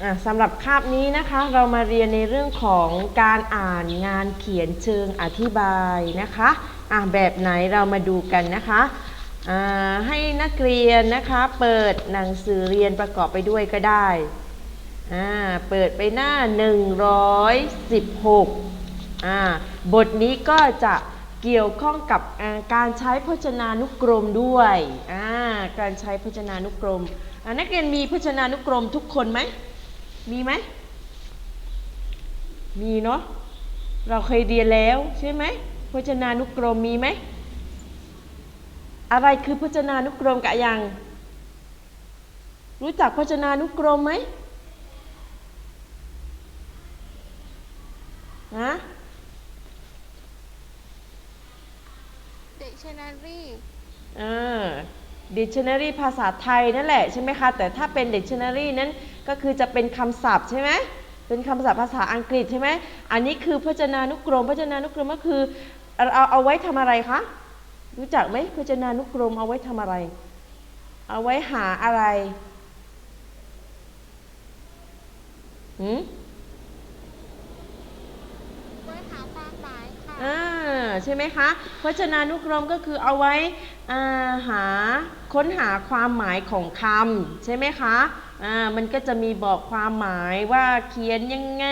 อะสำหรับคาบนี้นะคะเรามาเรียนในเรื่องของการอ่านงานเขียนเชิงอธิบายนะคะอะแบบไหนเรามาดูกันนะคะอ่าให้นักเรียนนะคะเปิดหนังสือเรียนประกอบไปด้วยก็ได้อ่าเปิดไปหน้า 116อ่าบทนี้ก็จะเกี่ยวข้องกับการใช้พจนานุกรมด้วยอ่าการใช้พจนานุกรมนักเรียนมีพจนานุกรมทุกคนไหม มีไหม มีเนาะ เราเคยเรียนแล้วใช่ไหมพจนานุกรมมีไหม อะไรคือพจนานุกรมกะยัง รู้จักพจนานุกรมไหมฮะ dictionary อ่า dictionary ภาษาไทยนั่นแหละใช่ไหมคะ แต่ถ้าเป็น dictionary นั้น ก็คือจะเป็นคำศัพท์ใช่ไหมเป็นคำศัพท์ภาษาอังกฤษใช่ไหมอันนี้คือพจนานุกรม พจนานุกรมก็คือเอาเอาเอาไว้ทำอะไรคะรู้จักไหมพจนานุกรมเอาไว้ทำอะไร เอาไว้หาอะไรหืมไว้หาความหมายค่ะอ่าใช่ไหมคะพจนานุกรมก็คือเอาไว้อ่าหาค้นหาความหมายของคำใช่ไหมคะ อ่ามันก็จะมีบอกความหมายว่าเขียนยังไง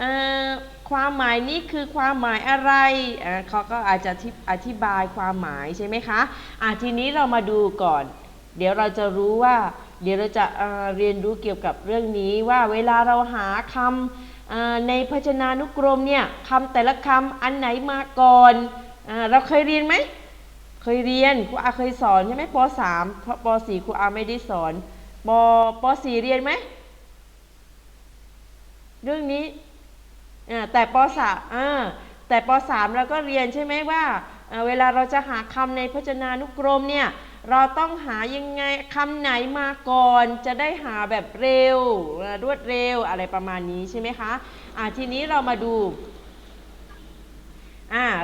อ่าความหมายนี้คือความหมายอะไรอ่าเขาก็อาจจะอธิบายความหมายใช่ไหมคะอ่าทีนี้เรามาดูก่อน เดี๋ยวเราจะรู้ว่า เดี๋ยวเราจะเอ่อเรียนรู้เกี่ยวกับเรื่องนี้ว่าเวลาเราหาคำในพจนานุกรมเนี่ยคำแต่ละคำอันไหนมาก่อนอเราเคยเรียนไหมเคยเรียนครูอาเคยสอนใช่ไหมปสามเพราะปสี่ครูอาไม่ได้สอน ปปสี่เรียนไหม เรื่องนี้แต่ปสามแต่ปสามเราก็เรียนใช่ไหมว่า เวลาเราจะหาคำในพจนานุกรมเนี่ย เราต้องหายังไงคำไหนมาก่อน จะได้หาแบบเร็ว รวดเร็วอะไรประมาณนี้ใช่ไหมคะอ่าทีนี้เรามาดู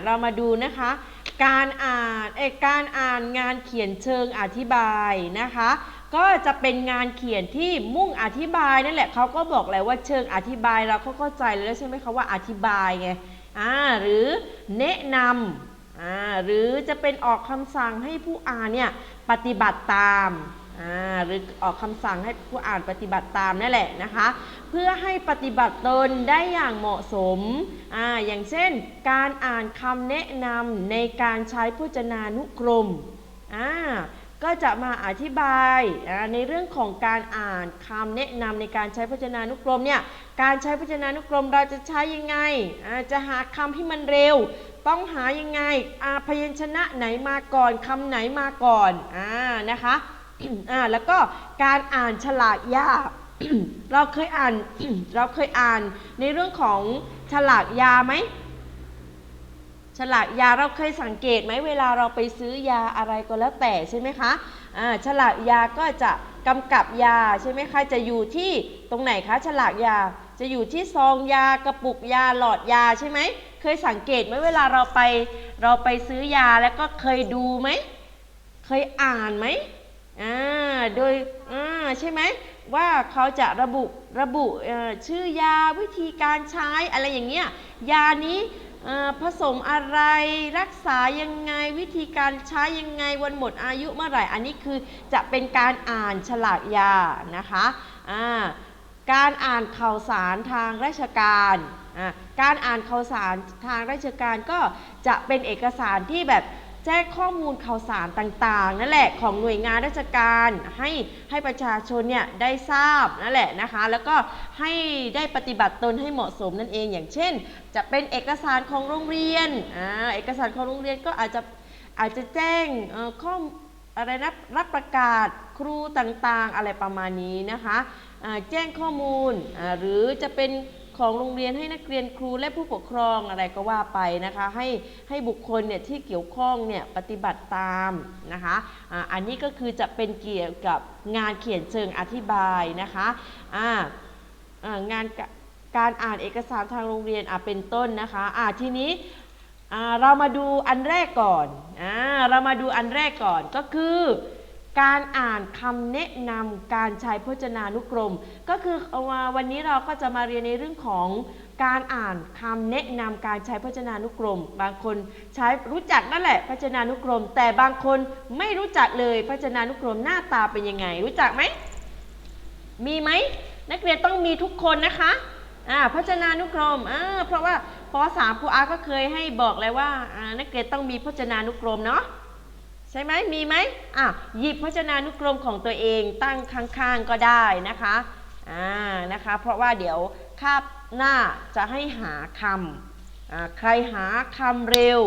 เรามาดูนะคะการอ่านเอการอ่านงานเขียนเชิงอธิบายนะคะ ก็จะเป็นงานเขียนที่มุ่งอธิบายนั่นแหละเขาก็บอกแล้วว่าเชิงอธิบายเราเข้าใจแล้วใช่ไหมคะว่าอธิบายไงอ่าหรือแนะนำอ่าหรือจะเป็นออกคำสั่งให้ผู้อ่านเนี่ยปฏิบัติตามอ่าหรือออกคำสั่งให้ผู้อ่านปฏิบัติตามนั่นแหละนะคะ เพื่อให้ปฏิบัติตนได้อย่างเหมาะสมอ่าอย่างเช่น การอ่านคำแนะนำในการใช้พจนานุกรมอ่า ก็จะมาอธิบายในเรื่องของการอ่านคำแนะนำในการใช้พจนานุกรมเนี่ยการใช้พจนานุกรมเราจะใช้ยังไงจะหาคำที่มันเร็ว ต้องหายังไงอาพยัญชนะไหนมาก่อนคำไหนมาก่อนอ่านะคะอ่าแล้วก็การอ่านฉลากยาเราเคยอ่านเราเคยอ่านในเรื่องของฉลากยาไหม ลากยาเราเคยสังเกตไหมเวลาเราไปซื้อยาอะไรก็แล้วแต่ใช่ไหมคะฉลากยาก็จะกำกับยาใช่ไหมคะ จะอยู่ที่ตรงไหนคะ ฉลากยาจะอยู่ที่ซองยากระปุกยาหลอดยาใช่ไหมเคยสังเกตไหมเวลาเราไปเราไปซื้อยาแล้วก็เคยดูไหมเคยอ่านไหมอ่าโดยอ่าใช่ไหมว่าเขาจะระบุระบุชื่อยาวิธีการใช้อะไรอย่างเงี้ยยานี้ ผสมอะไรรักษายังไงวิธีการใช้ยังไงวันหมดอายุเมื่อไหร่ อันนี้คือจะเป็นการอ่านฉลากยานะคะการอ่านข่าวสารทางราชการการอ่านข่าวสารทางราชการก็จะเป็นเอกสารที่แบบ แจ้งข้อมูลข่าวสารต่างๆ นั่นแหละของหน่วยงานราชการให้ให้ประชาชนเนี่ยได้ทราบนั่นแหละนะคะ แล้วก็ให้ได้ปฏิบัติตนให้เหมาะสมนั่นเอง อย่างเช่น จะเป็นเอกสารของโรงเรียนอ่าเอกสารของโรงเรียนก็อาจจะอาจจะแจ้งเอ่อข้ออะไรนะรับประกาศครูต่างๆ อะไรประมาณนี้นะคะอ่าแจ้งข้อมูลอ่าหรือจะเป็น ของโรงเรียนให้นักเรียนครูและผู้ปกครองอะไรก็ว่าไปนะคะ ให้ให้บุคคลเนี่ยที่เกี่ยวข้องเนี่ยปฏิบัติตามนะคะอ่าอันนี้ก็คือจะเป็นเกี่ยวกับงานเขียนเชิงอธิบายนะคะอ่าอ่างานการอ่านเอกสารทางโรงเรียนอะเป็นต้นนะคะอ่าทีนี้เรามาดูอันแรกก่อนอเรามาดูอันแรกก่อนก็คือ การอ่านคำแนะนำการใช้พจนานุกรม ก็คือวันนี้เราก็จะมาเรียนในเรื่องของการอ่านคำแนะนำการใช้พจนานุกรม บางคนใช้รู้จักนั่นแหละ พจนานุกรม แต่บางคนไม่รู้จักเลยพจนานุกรมหน้าตาเป็นยังไง รู้จักไหมมีไหมนักเรียนต้องมีทุกคนนะคะอ่าพจนานุกรมอ่าเพราะว่าป .3 ครูอาก็เคยให้บอกแล้วว่านักเรียนต้องมีพจนานุกรมเนาะ ใช่ไหมมีไหมอะหยิบพจนานุกรมของตัวเองตั้งข้างๆก็ได้นะคะอ่านะคะเพราะว่าเดี๋ยวคาบหน้าจะให้หาคำอ่าใครหาคำเร็ว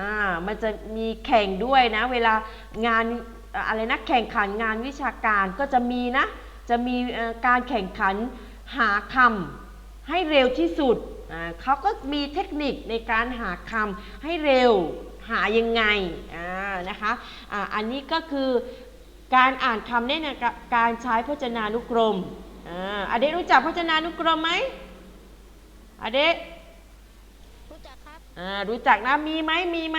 อ่ามันจะมีแข่งด้วยนะเวลางานอะไรนะแข่งขันงานวิชาการก็จะมีนะจะมีการแข่งขันหาคำให้เร็วที่สุดอ่าเขาก็มีเทคนิคในการหาคำให้เร็ว หายังไงอ่านะคะอ่าอันนี้ก็คือการอ่านคำเนี่ยนะกะการใช้พจนานุกรมอ่าอเดะรู้จักพจนานุกรมไหมอเดะรู้จักครับอ่ารู้จักนะมีไหมมีไหม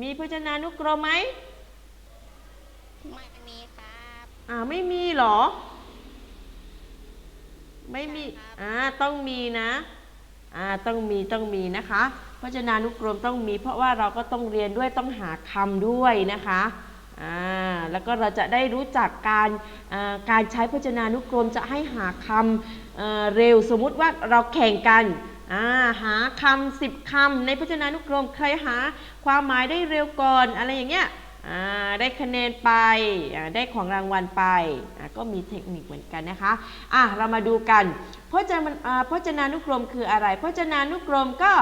มีพจนานุกรมไหมไม่มีครับอ่าไม่มีเหรอ ไม่มีใช่ครับอ่าต้องมีนะอ่าต้องมีต้องมีนะคะ พจนานุกรมต้องมี เพราะว่าเราก็ต้องเรียนด้วยต้องหาคำด้วยนะคะอ่าแล้วก็เราจะได้รู้จักการการใช้พจนานุกรมจะให้หาคำเร็วสมมุติว่าเราแข่งกันาหาคำสิบคำในพจนานุกรมใครหาความหมายได้เร็วก่อนอะไรอย่างเงี้ย ได้คะแนนไปได้ของรางวัลไปก็มีเทคนิคเหมือนกันนะคะอะเรามาดูกันพจนาพจนานุกรมคืออะไร พจนานุกรมก็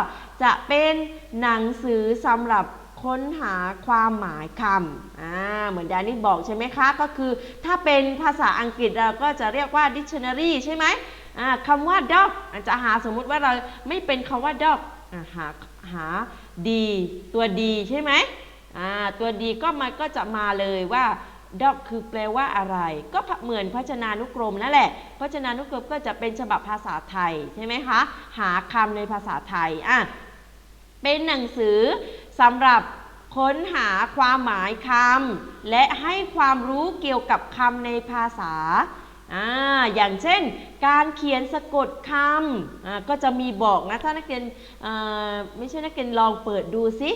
จะเป็นหนังสือสำหรับค้นหาความหมายคำอ่าเหมือนดานี่บอกใช่ไหมคะ ก็คือถ้าเป็นภาษาอังกฤษเราก็จะเรียกว่า dictionary ใช่ไหมคำว่า dog จะหาสมมุติว่าเราไม่เป็นคำว่า dog หาหาดีตัวดีใช่ไหม อ่าตัวดีก็มันก็จะมาเลยว่า dog คือแปลว่าอะไร ก็เหมือนพจนานุกรมนั่นแหละพจนานุกรมก็จะเป็นฉบับภาษาไทยใช่ไหมคะ หาคำในภาษาไทยอะเป็นหนังสือสำหรับค้นหาความหมายคำและให้ความรู้เกี่ยวกับคำในภาษาอ่าอย่างเช่น การเขียนสะกดคำอ่าก็จะมีบอกนะถ้านักเรียนอ่อไม่ใช่นักเรียนลองเปิดดูสิ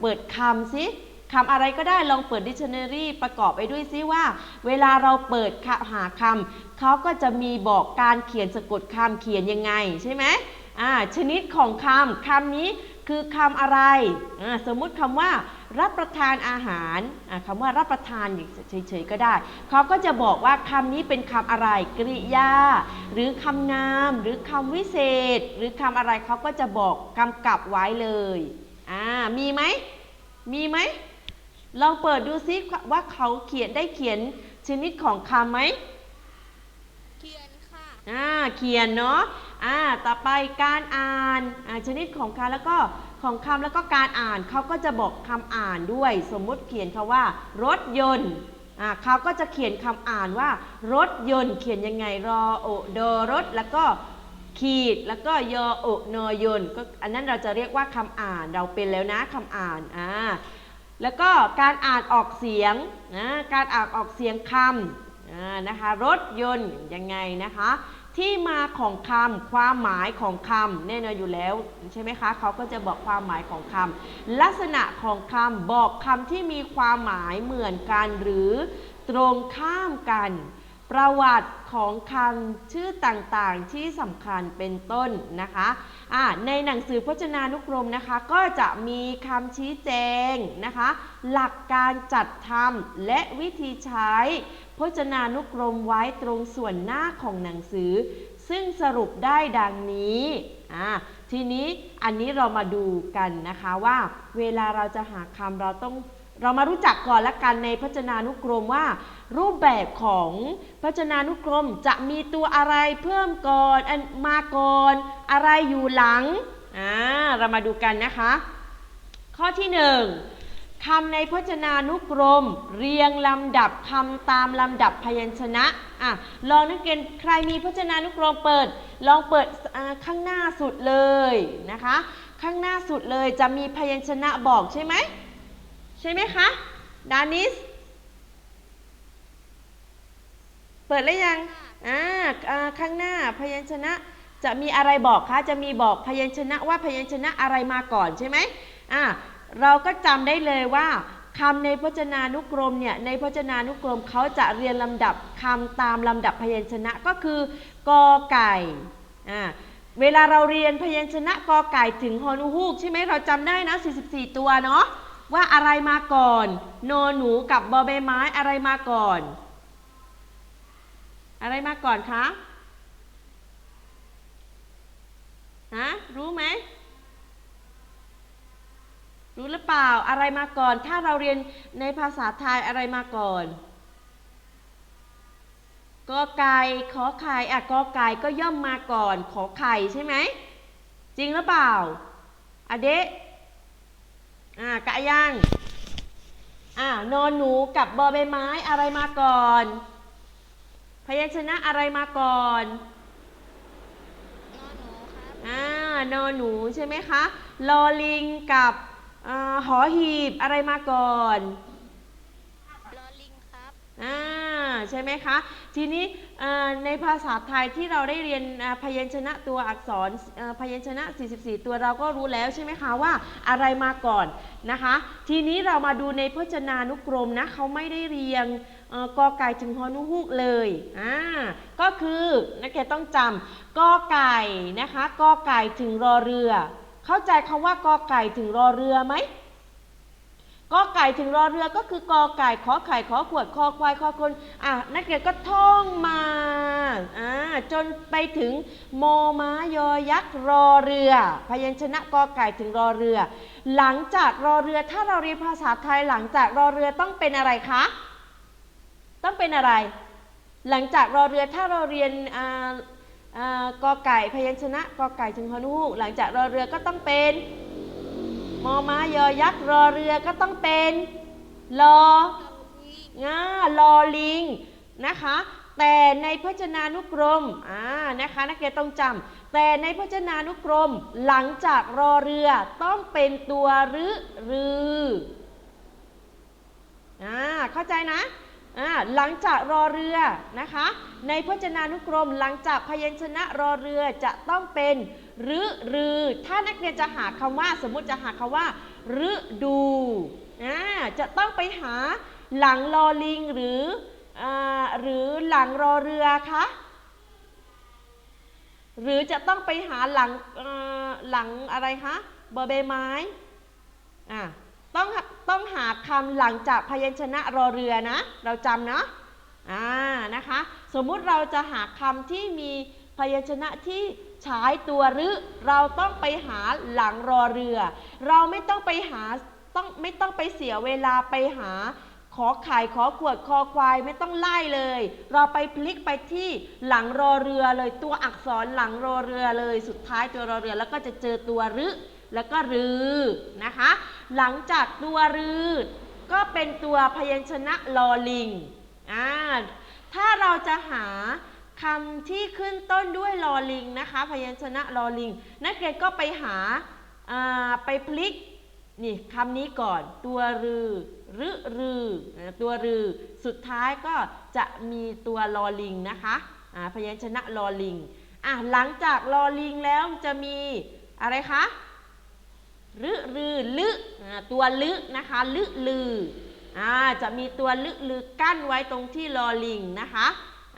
เปิดคำสิคำอะไรก็ได้ลองเปิด dictionary ประกอบไปด้วยซิว่า เวลาเราเปิดหาคำเขาก็จะมีบอกการเขียนสะกดคำเขียนยังไงใช่ไหมชนิดของคำคำนี้คือคำอะไร สมมุติคำว่า รับประทานอาหารคำว่ารับประทานอย่างเฉยๆก็ได้ เขาก็จะบอกว่าคำนี้เป็นคำอะไร กริยา หรือคำนาม หรือคำวิเศษ หรือคำอะไรเขาก็จะบอกกำกับไว้เลย อ่ามีไหมมีไหมลองเปิดดูซิว่าเขาเขียนได้เขียนชนิดของคำไหมเขียนค่ะอ่าเขียนเนาะอ่าต่อไปการอ่านอ่าชนิดของคำแล้วก็ของคำแล้วก็การอ่านเขาก็จะบอกคำอ่านด้วย สมมุติเขียนคำว่า รถยนต์อ่าเขาก็จะเขียนคำอ่านว่า รถยนต์เขียนยังไงรอโอโดรถแล้วก็ ขีดแล้วก็ยอโอนอยนก็อันนั้นเราจะเรียกว่าคำอ่านเราเป็นแล้วนะคำอ่านอ่าแล้วก็การอ่านออกเสียงนะการอ่านออกเสียงคำอ่านะคะรถยนต์ยังไงนะคะ ที่มาของคำความหมายของคำแน่นอนอยู่แล้วใช่ไหมคะเขาก็จะบอกความหมายของคำลักษณะของคำบอกคำที่มีความหมายเหมือนกันหรือตรงข้ามกัน ประวัติของคำชื่อต่างๆ ที่สำคัญเป็นต้นนะคะอ่าในหนังสือพจนานุกรมนะคะ ก็จะมีคำชี้แจงนะคะ หลักการจัดทำและวิธีใช้พจนานุกรมไว้ตรงส่วนหน้าของหนังสือ ซึ่งสรุปได้ดังนี้อ่าทีนี้อันนี้เรามาดูกันนะคะว่า เวลาเราจะหาคำเราต้อง เรามารู้จักก่อนละกันในพจนานุกรมว่า รูปแบบของพจนานุกรมจะมีตัวอะไรเพิ่มก่อนอันมาก่อนอะไรอยู่หลังอ่าเรามาดูกันนะคะ ข้อที่หนึ่งคำในพจนานุกรม เรียงลำดับคำตามลำดับพยัญชนะอะลองนักเรียนใครมีพจนานุกรมเปิด ลองเปิดข้างหน้าสุดเลยนะคะ ข้างหน้าสุดเลยจะมีพยัญชนะบอกใช่ไหม ใช่ไหมคะดานิส เปิดแล้วยังค่ะอ่าอ่าข้างหน้าพยัญชนะจะมีอะไรบอกคะ จะมีบอกพยัญชนะว่าพยัญชนะอะไรมาก่อนใช่ไหมอ่าเราก็จำได้เลยว่าคำในพจนานุกรมเนี่ยในพจนานุกรมเขาจะเรียนลำดับคำตามลำดับพยัญชนะก็คือกอไก่อ่าเวลาเราเรียนพยัญชนะกอไก่ถึงฮอนูฮูกใช่ไหมเราจำได้นะ 44 ตัวเนาะ ว่าอะไรมาก่อน โนหนูกับบอใบไม้อะไรมาก่อน อะไรมาก่อนคะฮะรู้ไหมรู้หรือเปล่าอะไรมาก่อน ถ้าเราเรียนในภาษาไทยอะไรมาก่อนกอไก่ขอไข่อะกอไก่ก็ย่อมมาก่อน ขอไข่ใช่ไหมจริงหรือเปล่าอเดะ อ่ากะยังอ่านอนหนูกับบอใบไม้อะไรมาก่อน พยัญชนะอะไรมาก่อนนอนหนูครับอ่านอนหนูใช่ไหมคะลอลิงกับอาหอหีบอะไรมาก่อนลอลิงครับอ่าใช่ไหมคะ ทีนี้ในภาษาไทยที่เราได้เรียนพยัญชนะตัวอักษรพยัญชนะ 44 ตัวเราก็รู้แล้วใช่ไหมคะว่าอะไรมาก่อนนะคะ ทีนี้เรามาดูในพจนานุกรมนะเขาไม่ได้เรียงกอไก่ถึงฮอนุฮูกเลยอ่าก็คือนักเรียนต้องจำกอไก่นะคะกอไก่ถึงรอเรือ เข้าใจคำว่ากอไก่ถึงรอเรือไหม กอไก่ถึงรอเรือก็คือกอไก่ขอไข่ขอขวดคอควายคอคนอะนักเรียนก็ท่องมาอ่าจนไปถึงโมม้ายอยักษ์รอเรือ พยัญชนะกอไก่ถึงรอเรือ หลังจากรอเรือถ้าเราเรียนภาษาไทยหลังจากรอเรือต้องเป็นอะไรคะ ต้องเป็นอะไร หลังจากรอเรือถ้าเราเรียนอ่าอ่ากอไก่พยัญชนะกอไก่ถึงฮอนูหลังจากรอเรือก็ต้องเป็น มอม้ายอยักษ์รอเรือก็ต้องเป็นลองงาลอลิงนะคะ แต่ในพจนานุกรมอ่านะคะนักเรียนต้องจำแต่ในพจนานุกรมหลังจากรอเรือต้องเป็นตัวรึรืออ่าเข้าใจนะอ่าหลังจากรอเรือนะคะ ในพจนานุกรมหลังจากพยัญชนะรอเรือจะต้องเป็น รึรือ ถ้านักเรียนจะหาคำว่า สมมุติจะหาคำว่าฤดูอ่าจะต้องไปหาหลังรอลิงหรืออหรือหลังรอเรือคะหรือจะต้องไปหาหลังหลังอะไรคะเบอใบไม้อ่าต้องต้องหาคำหลังจากพยัญชนะรอเรือนะ เราจำเนาะอ่านะคะ สมมุติเราจะหาคำที่มีพยัญชนะที่ ใช้ตัวรึเราต้องไปหาหลังรอเรือ เราไม่ต้องไปหาต้องไม่ต้องไปเสียเวลาไปหา ขอไข่ขอขวดคอควายไม่ต้องไล่เลย เราไปพลิกไปที่หลังรอเรือเลยตัวอักษรหลังรอเรือเลยสุดท้ายตัวรอเรือแล้วก็จะเจอตัวรึแล้วก็รือนะคะ หลังจากตัวรือก็เป็นตัวพยัญชนะลอลิงอ่าถ้าเราจะหา คำที่ขึ้นต้นด้วยลอลิงนะคะพยัญชนะลอลิง นักเรียนก็ไปหาาไปพลิกนี่คำนี้ก่อนตัวรือรึรือ ตัวรือ สุดท้ายก็จะมีตัวลอลิงนะคะพยัญชนะลอลิงอะหลังจากลอลิงแล้วจะมีอะไรคะรึรือลึอ่าตัวลึนะคะลึลืออ่าจะมีตัวลึลือกั้นไว้ตรงที่ลอลิงนะคะ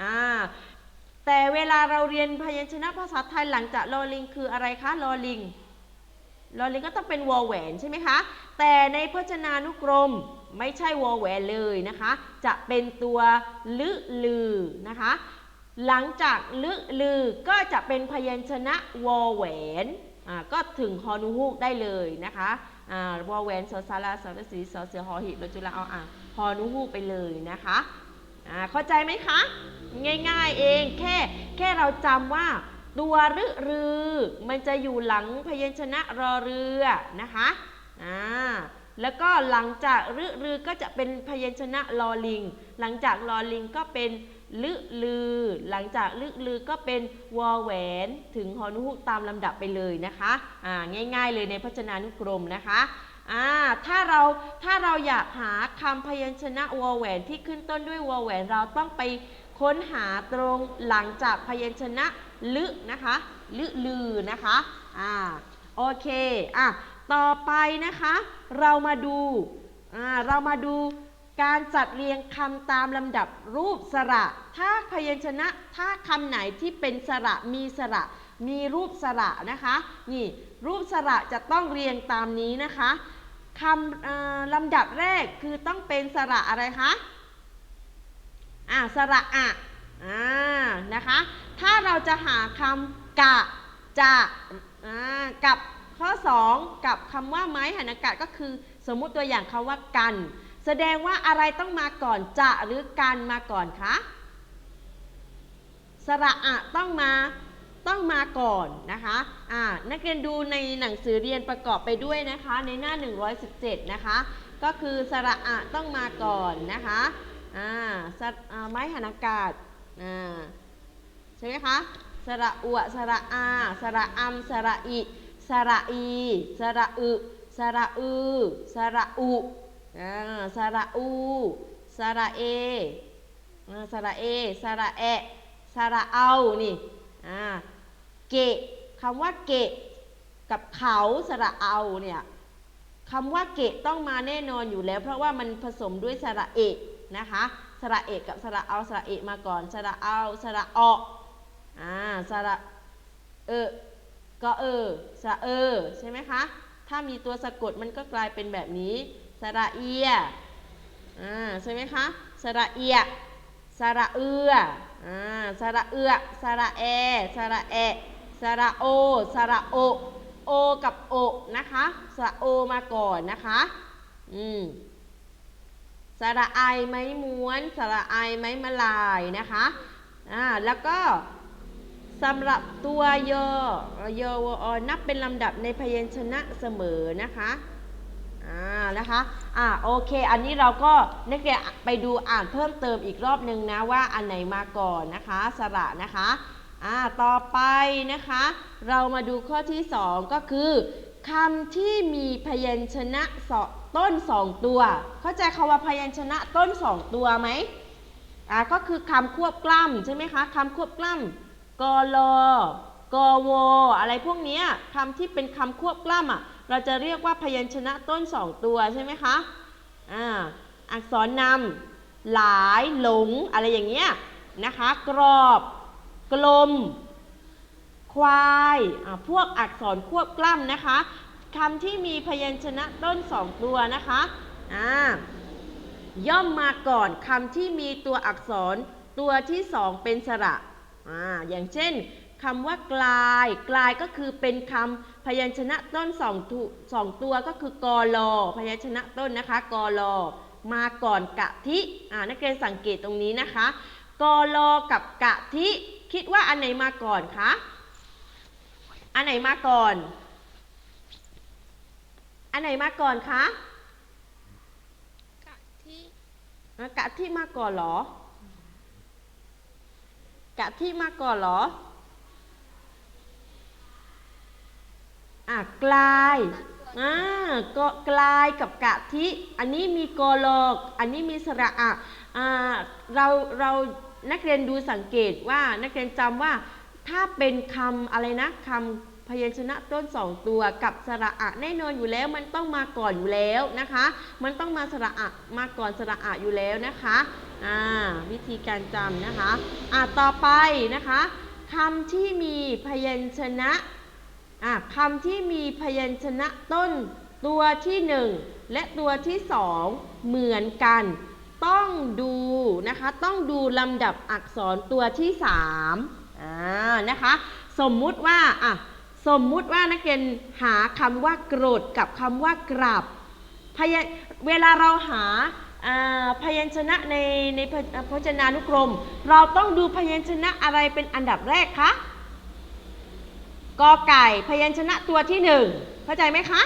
อ่า แต่เวลาเราเรียนพยัญชนะภาษาไทยหลังจากลอลิงคืออะไรคะลอลิงลอลิงก็ต้องเป็นวอแหวนใช่ไหมคะ แต่ในพจนานุกรมไม่ใช่วอแหวนเลยนะคะ จะเป็นตัวลึลือนะคะ หลังจากลึลือก็จะเป็นพยัญชนะวอแหวนอ่าก็ถึงฮอนูฮูกได้เลยนะคะอ่าวอแหวนสอสาราสอรสีสอเสือหอหีบรจุลาเอาอ่างฮอนูฮูกไปเลยนะคะ เข้าใจไหมคะ ง่ายๆเองแค่แค่เราจำว่าตัวรึรือ มันจะอยู่หลังพยัญชนะรอเรือนะคะอ่าแล้วก็หลังจากรึรือก็จะเป็นพยัญชนะลอลิง หลังจากลอลิงก็เป็นลึลือ หลังจากลึลือก็เป็นวอแหวน ถึงฮอนุฮูกตามลำดับไปเลยนะคะอ่าง่าย ๆ เลยในพจนานุกรมนะคะ อ่าถ้าเราถ้าเราอยากหาคำพยัญชนะวอแหวนที่ขึ้นต้นด้วยวอแหวน เราต้องไปค้นหาตรงหลังจากพยัญชนะลึนะคะลึลือนะคะอ่าโอเคอะต่อไปนะคะ เรามาดูอ่าเรามาดูการจัดเรียงคำตามลำดับรูปสระ ถ้าพยัญชนะ ถ้าคำไหนที่เป็นสระมีสระ มีรูปสระนะคะ นี่ รูปสระจะต้องเรียงตามนี้นะคะ คำลำดับแรกคือต้องเป็นสระอะไรคะอ่าสระอะอ่านะคะ ถ้าเราจะหาคำกะจะอ่ากับข้อ 2 กับคำว่าไม้หันอากาศก็คือ สมมุติตัวอย่างคำว่ากัน แสดงว่าอะไรต้องมาก่อนจะหรือกันมาก่อนคะสระอะต้องมา ต้องมาก่อนนะคะอ่านักเรียนดูในหนังสือเรียนประกอบไปด้วยนะคะ ในหน้า 117 นะคะ ก็คือสระอะต้องมาก่อนนะคะอ่าสระอาไม้หันอากาศอ่าใช่ไหมคะสระอวสระอาสระอัมสระอิสระอีสระอึสระอือสระอุอ่าสระอูสระเออ่าสระเอสระแอะสระเอานี่ อ่า เกะคำว่าเกะ กับเขาสระเอาเนี่ยคำว่าเกะต้องมาแน่นอนอยู่แล้ว เพราะว่ามันผสมด้วยสระเอกนะคะสระเอกกับสระเอาสระเอกมาก่อนสระเอาสระออกอ่าสระเออก็เออสระเออใช่ไหมคะถ้ามีตัวสะกดมันก็กลายเป็นแบบนี้สระเอียอ่าใช่ไหมคะสระเอียสระเอืออ่าสระเอือสระแอสระแอ สระโอ สระโอ โอกับโอนะคะ สระโอมาก่อนนะคะ อืม สระไอไม้ม้วน สระไอไม้มาลายนะคะ อ่า แล้วก็สำหรับตัวยอยอวอนับเป็นลำดับในพยัญชนะเสมอนะคะ อ่า นะคะ อ่า โอเค อันนี้เราก็นักเรียนไปดูอ่านเพิ่มเติมอีกรอบนึงนะว่าอันไหนมาก่อนนะคะ สระนะคะ อ่าต่อไปนะคะ เรามาดูข้อที่ 2 ก็คือคำที่มีพยัญชนะสต้น2ตัว เข้าใจคำว่าพยัญชนะต้น2ตัวไหมอ่าก็คือคำควบกล้ำใช่ไหมคะคำควบกล้ำกลกวอะไรพวกนี้คำที่เป็นคำควบกล้ำอะเราจะเรียกว่าพยัญชนะต้นสองตัวใช่ไหมคะอ่าอักษรนำหลายหลงอะไรอย่างเงี้ยนะคะ กรอบ กลม ควายพวกอักษรควบกล้ำนะคะคำที่มีพยัญชนะต้นสองตัวนะคะย่อมมาก่อนคำที่มีตัวอักษรตัวที่สองเป็นสระออย่างเช่นคำว่ากลาย กลายก็คือเป็นคำพยัญชนะต้นสองตุสองตัวก็คือกอลอพยัญชนะต้นนะคะกอลอมาก่อนกะทินักเรียนสังเกตตรงนี้นะคะกอลอกับกะทิ คิดว่าอันไหนมาก่อนคะ อันไหนมาก่อน อันไหนมาก่อนคะกะที่อะกะทิมาก่อนเหรอ กะทิมาก่อนเหรอ อะกลายอ่าก็กลายกับกะทิ อันนี้มีกอลอกอันนี้มีสระอะอ่าเราเรา นักเรียนดูสังเกตว่านักเรียนจำว่าถ้าเป็นคำอะไรนะคำพยัญชนะต้นสองตัวกับสระอะแน่นอนอยู่แล้วมันต้องมาก่อนอยู่แล้วนะคะ มันต้องมาสระอะมาก่อนสระอะอยู่แล้วนะคะอ่าวิธีการจำนะคะอ่าต่อไปนะคะคำที่มีพยัญชนะอะคำที่มีพยัญชนะต้นตัวที่หนึ่งและตัวที่สองเหมือนกัน ต้องดูนะคะ ต้องดูลำดับอักษรตัวที่สามอ่านะคะ สมมุติว่าอะสมมุติว่านักเรียนหาคำว่าโกรธกับคำว่ากราบพยเวลาเราหาพยัญชนะในในพพจนานุกรม เราต้องดูพยัญชนะอะไรเป็นอันดับแรกคะกอไก่พยัญชนะตัวที่หนึ่งเข้าใจไหมคะ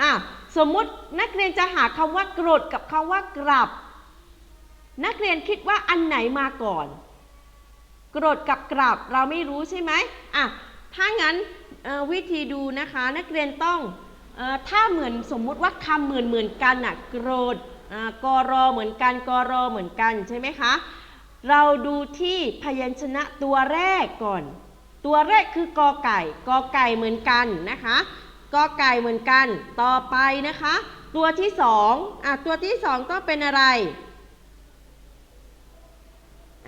อะ สมมุตินักเรียนจะหาคำว่าโกรธกับคำว่ากลับ นักเรียนคิดว่าอันไหนมาก่อนโกรธกับกลับเราไม่รู้ใช่ไหมอะถ้างั้นวิธีดูนะคะนักเรียนต้องอถ้าเหมือนสมมุติว่าคำเหมือนเหมือนกันอะโกรธกรอเหมือนกันกรอเหมือนกันใช่ไหมคะเราดูที่พยัญชนะตัวแรกก่อน ตัวแรกคือกอไก่กอไก่เหมือนกันนะคะ กอไก่เหมือนกัน ต่อไปนะคะ ตัวที่สองอะตัวที่สองต้องเป็นอะไร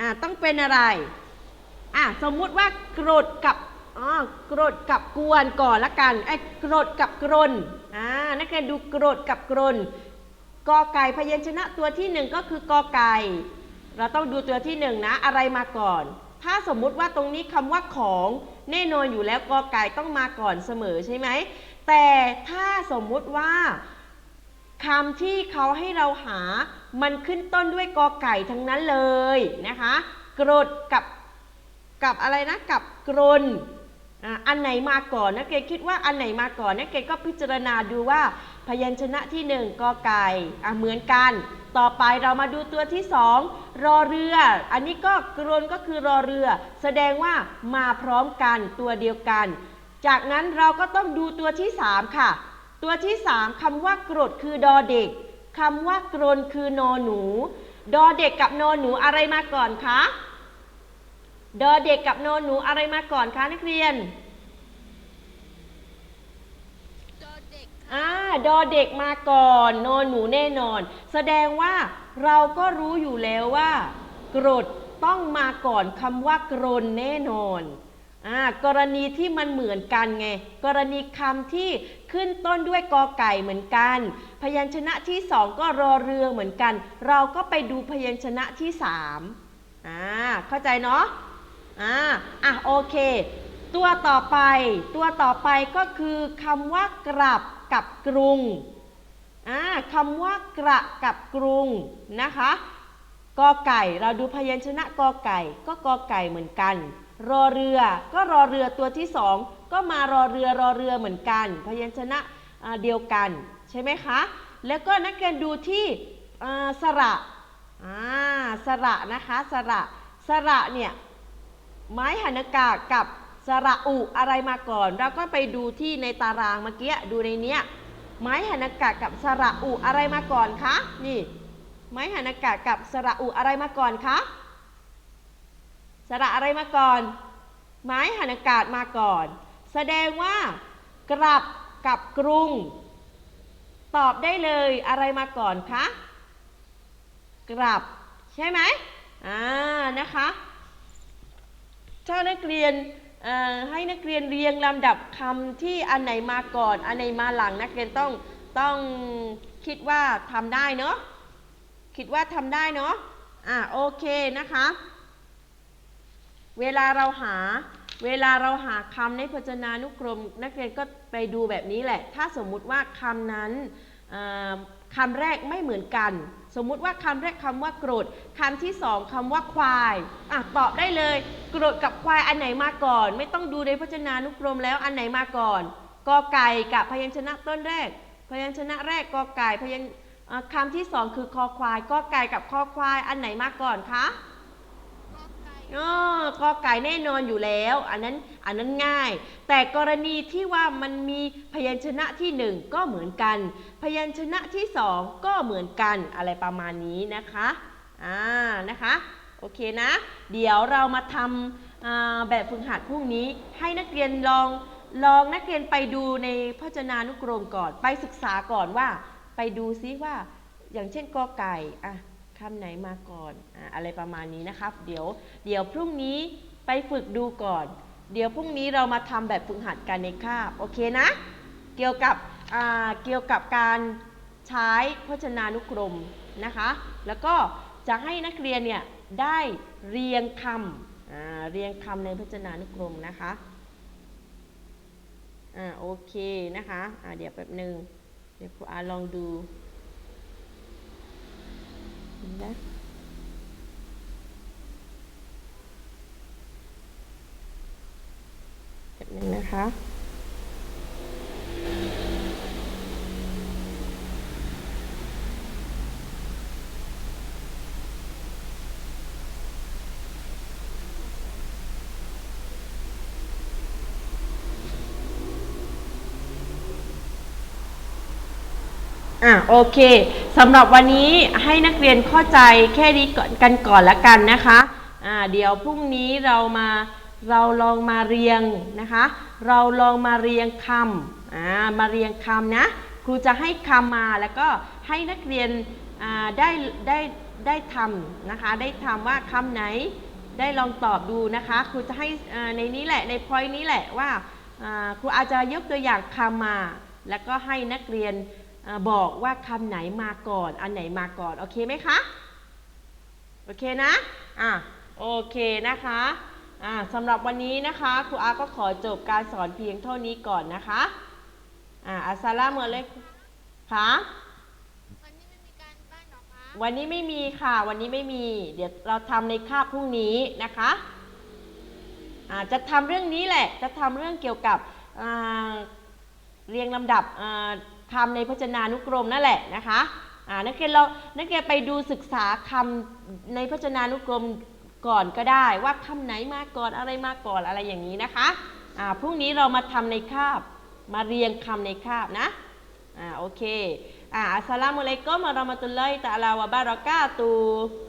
อะต้องเป็นอะไรอะสมมุติว่าโกรธกับอ๋อกรดกับกวนก่อนละกันไอ้โกรธกับกรนอ่านักเรียนดูโกรธกับกรนกอไก่พยัญชนะตัวที่หนึ่งก็คือกอไก่เราต้องดูตัวที่หนึ่งนะอะไรมาก่อน ถ้าสมมุติว่าตรงนี้คำว่าของ แน่นอนอยู่แล้วกอไก่ต้องมาก่อนเสมอใช่ไหม แต่ถ้าสมมุติว่าคำที่เขาให้เราหา มันขึ้นต้นด้วยกอไก่ทั้งนั้นเลยนะคะ กรดกับกับอะไรนะ กับกรนอันไหนมาก่อนนักเกคิดว่าอันไหนมาก่อนนักเกก็พิจารณาดูว่า พยัญชนะที่หนึ่งกอไก่เหมือนกัน ต่อไปเรามาดูตัวที่สอง รอเรือ อันนี้ก็กรนก็คือรอเรือ แสดงว่ามาพร้อมกันตัวเดียวกัน จากนั้นเราก็ต้องดูตัวที่สามค่ะ ตัวที่สามคำว่ากรดคือดอเด็กคำว่ากรนคือนอหนู ดอเด็กกับนอหนูอะไรมาก่อนคะ ดอเด็กกับนอหนูอะไรมาก่อนคะนักเรียน อ่าดอเด็กมาก่อนนอนหนูแน่นอน แสดงว่าเราก็รู้อยู่แล้วว่า กรดต้องมาก่อนคำว่ากรนแน่นอนอ่ากรณีที่มันเหมือนกันไง กรณีคำที่ขึ้นต้นด้วยกอไก่เหมือนกัน พยัญชนะที่สองก็รอเรือเหมือนกัน เราก็ไปดูพยัญชนะที่สามอ่าเข้าใจเนาะอ่าอะโอเค ตัวต่อไป ตัวต่อไปก็คือคำว่ากลับ กับกรุงคำว่ากระกับกรุงนะคะกอไก่เราดูพยัญชนะกอไก่ก็กอไก่เหมือนกัน รอเรือก็รอเรือตัวที่สองก็มารอเรือรอเรือเหมือนกัน พยัญชนะเดียวกันใช่ไหมคะ แล้วก็นักเรียนดูที่สระสระนะคะสระสระเนี่ยไม้หันอากาศกับ สระอุอะไรมาก่อน เราก็ไปดูที่ในตารางเมื่อกี้ดูในเนี้ยไม้หันอากาศกับสระอุอะไรมาก่อนคะนี่ ไม้หันอากาศกับสระอุอะไรมาก่อนคะสระอะไรมาก่อน ไม้หันอากาศมาก่อน แสดงว่า กลับกับกรุง ตอบได้เลยอะไรมาก่อนคะกลับ ใช่ไหมอ่านะคะถ้านักเรียน ให้นักเรียนเรียงลำดับคำที่อันไหนมาก่อน อันไหนมาหลังนักเรียนต้องต้องคิดว่าทำได้เนาะคิดว่าทำได้เนาะอะโอเคนะคะ เวลาเราหาเวลาเราหาคำในพจนานุกรม นักเรียนก็ไปดูแบบนี้แหละ ถ้าสมมุติว่าคำนั้นคำแรกไม่เหมือนกัน สมมุติว่าคำแรกคำว่าโกรธคำที่สองคำว่าควายอะตอบได้เลย โกรธกับควายอันไหนมาก่อน ไม่ต้องดูในพจนานุกรมแล้วอันไหนมาก่อนกอไก่กับพยัญชนะต้นแรก พยัญชนะแรกกอไก่พยัญคำที่สองคือคอควายกอไก่กับคอควายอันไหนมาก่อนคะ อไก่อ๋อกอไก่แน่นอนอยู่แล้ว อันนั้นอันนั้นง่าย แต่กรณีที่ว่ามันมีพยัญชนะที่หนึ่งก็เหมือนกัน พยัญชนะที่สองก็เหมือนกันอะไรประมาณนี้นะคะอ่านะคะโอเคนะ เดี๋ยวเรามาทำแบบฝึกหัดพรุ่งนี้ ให้นักเรียนลองลองนักเรียนไปดูในพจนานุกรมก่อน ไปศึกษาก่อนว่า ไปดูซิว่า อย่างเช่นกอไก่อะ คำไหนมาก่อนอะอะไรประมาณนี้นะครับ เดี๋ยวเดี๋ยวพรุ่งนี้ไปฝึกดูก่อน เดี๋ยวพรุ่งนี้เรามาทำแบบฝึกหัดกันในคาบ โอเคนะ เกี่ยวกับเกี่ยวกับการใช้พจนานุกรมนะคะ แล้วก็จะให้นักเรียนเนี่ยได้เรียงคำเรียงคำในพจนานุกรมนะคะอ่าโอเคนะคะอ่าเดี๋ยวแป๊บหนึ่งเดี๋ยวครูอาลองดู นไหมแป๊บหนึ่งนะคะอะโอเค สำหรับวันนี้ให้นักเรียนเข้าใจแค่นี้กันก่อนละกันนะคะอ่าเดี๋ยวพรุ่งนี้เรามาเราลองมาเรียงนะคะ เราลองมาเรียงคำอ่ามาเรียงคำนะครูจะให้คำมาแล้วก็ให้นักเรียนอ่าได้ได้ได้ทำนะคะ ได้ทำว่าคำไหนได้ลองตอบดูนะคะครูจะให้ในนี้แหละในพอยนี้แหละว่าครูอาจจะยกตัวอย่างคำมา แล้วก็ให้นักเรียน บอกว่าคำไหนมาก่อน อันไหนมาก่อน โอเคไหมคะ โอเคนะ อะ โอเคนะคะ อ่าสำหรับวันนี้นะคะ ครูอาก็ขอจบการสอนเพียงเท่านี้ก่อนนะคะ อ่าอัสสลามุอะลัยกุมค่ะวันนี้ไม่มีการบ้านหรอคะวันนี้ไม่มีค่ะ วันนี้ไม่มี เดี๋ยวเราทำในคาบพรุ่งนี้นะคะอ่าจะทำเรื่องนี้แหละ จะทำเรื่องเกี่ยวกับอ่าเรียงลำดับ อ่าคำในพจนานุกรมนั่นแหละนะคะอ่านักเรียนเรานักเรียนไปดูศึกษาคำในพจนานุกรมก่อนก็ได้ว่าคำไหนมาก่อนอะไรมาก่อนอะไรอย่างนี้นะคะอ่าพรุ่งนี้เรามาทำในคาบมาเรียงคำในคาบนะอ่าโอเคอ่าอัสสลามุอะลัยกุมวะเราะมะตุลลอฮิตะอาลาวะบารอกาตุฮ์